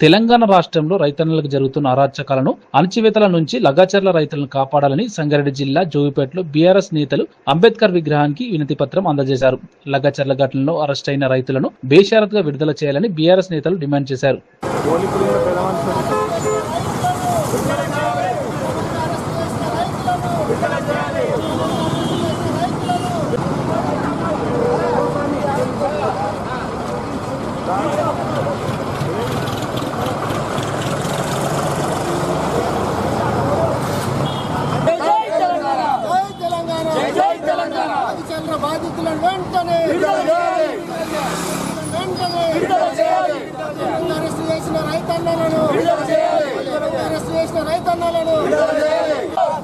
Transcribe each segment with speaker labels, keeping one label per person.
Speaker 1: తెలంగాణ రాష్ట్రంలో రైతన్నలకు జరుగుతున్న అరాచకాలను అణచివేతల నుంచి లగాచర్ల రైతులను కాపాడాలని సంగారెడ్డి జిల్లా జోగిపేటలో బీఆర్ఎస్ నేతలు అంబేద్కర్ విగ్రహానికి వినతి పత్రం అందజేశారు. లగాచర్ల ఘటనలో అరెస్ట్ అయిన రైతులను బేషరతుగా విడుదల చేయాలని బీఆర్ఎస్ నేతలు డిమాండ్ చేశారు
Speaker 2: జై తెలంగాణ జై తెలంగాణ బాధితులను వెంటనే వెంటనే అరెస్ట్ చేసిన రైతన్నలను అరెస్ట్ చేసిన రైతన్నలను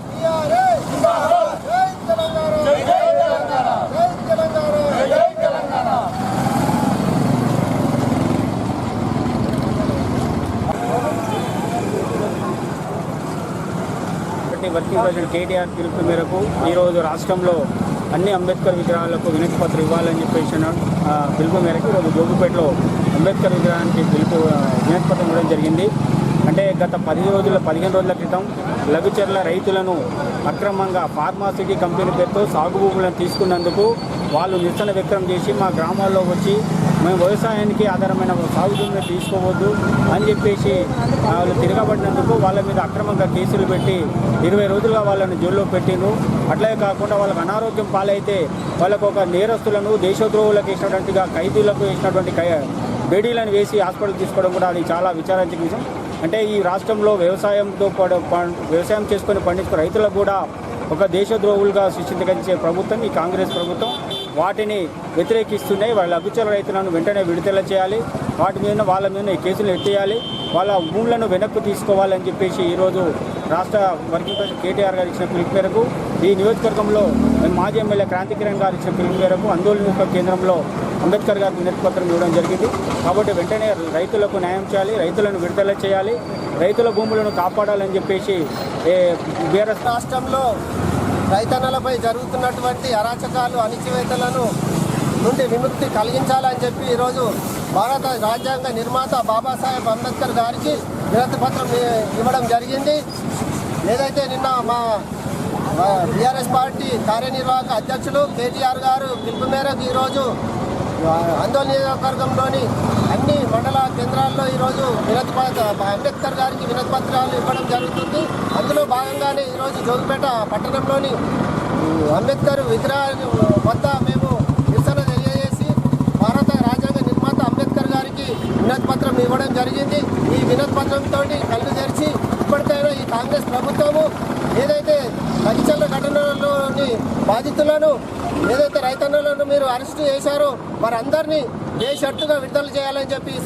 Speaker 2: TRS. జై తెలంగాణ జై Telangana
Speaker 3: party working president KTR పిలుపు మేరకు ఈరోజు రాష్ట్రంలో అన్ని అంబేద్కర్ విగ్రహాలకు వినతి పత్రం ఇవ్వాలని చెప్పేసి పిలుపు మేరకు ఈరోజు జోగుపేటలో అంబేద్కర్ విగ్రహానికి పిలుపు వినతి పత్రం ఇవ్వడం జరిగింది. అంటే గత పది రోజుల పదిహేను రోజుల క్రితం లఘుచర్ల రైతులను అక్రమంగా ఫార్మాసిటీ కంపెనీ పేరుతో సాగు భూములను తీసుకున్నందుకు వాళ్ళు నిరసన వ్యక్తం చేసి మా గ్రామాల్లో వచ్చి మేము వ్యవసాయానికి ఆధారమైన సాగు భూమిని తీసుకోవద్దు అని చెప్పేసి వాళ్ళు తిరగబడినందుకు వాళ్ళ మీద అక్రమంగా కేసులు పెట్టి ఇరవై రోజులుగా వాళ్ళని జైల్లో పెట్టిండ్రు. అట్లే కాకుండా వాళ్ళకి అనారోగ్యం పాలైతే వాళ్ళకు ఒక నేరస్తులను దేశద్రోహులకు వేసినటువంటిగా ఖైదీలకు వేసినటువంటి బేడీలను వేసి హాస్పిటల్ తీసుకోవడం కూడా అది చాలా విచారించిన విషయం. అంటే ఈ రాష్ట్రంలో వ్యవసాయంతో పాటు వ్యవసాయం చేసుకొని పండించుకున్న రైతులకు కూడా ఒక దేశద్రోహులుగా సృష్టించగలిగే ప్రభుత్వం ఈ కాంగ్రెస్ ప్రభుత్వం వాటిని వ్యతిరేకిస్తున్నాయి. వాళ్ళ అభిచర రైతులను వెంటనే విడుదల చేయాలి. వాటి మీద వాళ్ళ మీద కేసులు ఎత్తేయాలి. వాళ్ళ భూములను వెనక్కు తీసుకోవాలని చెప్పేసి ఈరోజు రాష్ట్ర వర్కింగ్ ప్రెసిడెంట్ కేటీఆర్ గారు ఇచ్చిన పిలుపు మేరకు ఈ నియోజకవర్గంలో మాజీ ఎమ్మెల్యే క్రాంతి కిరణ్ గారు ఇచ్చిన పిలుపు మేరకు ఆందోళన కేంద్రంలో అంబేద్కర్ గారికి వినతి ఇవ్వడం జరిగింది. కాబట్టి వెంటనే రైతులకు న్యాయం చేయాలి రైతులను విడుదల చేయాలి రైతుల భూములను కాపాడాలని చెప్పేసి బీఆర్ఎస్
Speaker 2: రాష్ట్రంలో రైతన్నలపై జరుగుతున్నటువంటి అరాచకాలు అణిచివేతలను నుండి విముక్తి కలిగించాలని చెప్పి ఈరోజు భారత రాజ్యాంగ నిర్మాత బాబాసాహెబ్ అంబేద్కర్ గారికి వినతి పత్రం ఇవ్వడం జరిగింది. ఏదైతే నిన్న మా బీఆర్ఎస్ పార్టీ కార్యనిర్వాహక అధ్యక్షులు కేటీఆర్ గారు పిలుపు మేరకు ఈరోజు ఆందోళన నియోజకవర్గంలోని అన్ని మండల కేంద్రాల్లో ఈరోజు వినతి అంబేద్కర్ గారికి వినతి పత్రాలు ఇవ్వడం జరుగుతుంది. అందులో భాగంగానే ఈరోజు జోగిపేట పట్టణంలోని అంబేద్కర్ విగ్రహాన్ని వద్ద మేము నిరసన తెలియజేసి భారత రాజ్యాంగ నిర్మాత అంబేద్కర్ గారికి వినతి పత్రం ఇవ్వడం జరిగింది ఈ వినతి కళ్ళు తెరిచి ఇప్పటికైనా ఈ కాంగ్రెస్ ప్రభుత్వము ఏదైతే లక్షల ఘటనలోని బాధితులను ఏదైతే రైతన్నలను మీరు అరెస్టు చేశారో వారందరినీ షర్టుగా విడుదల చేయాలని చెప్పి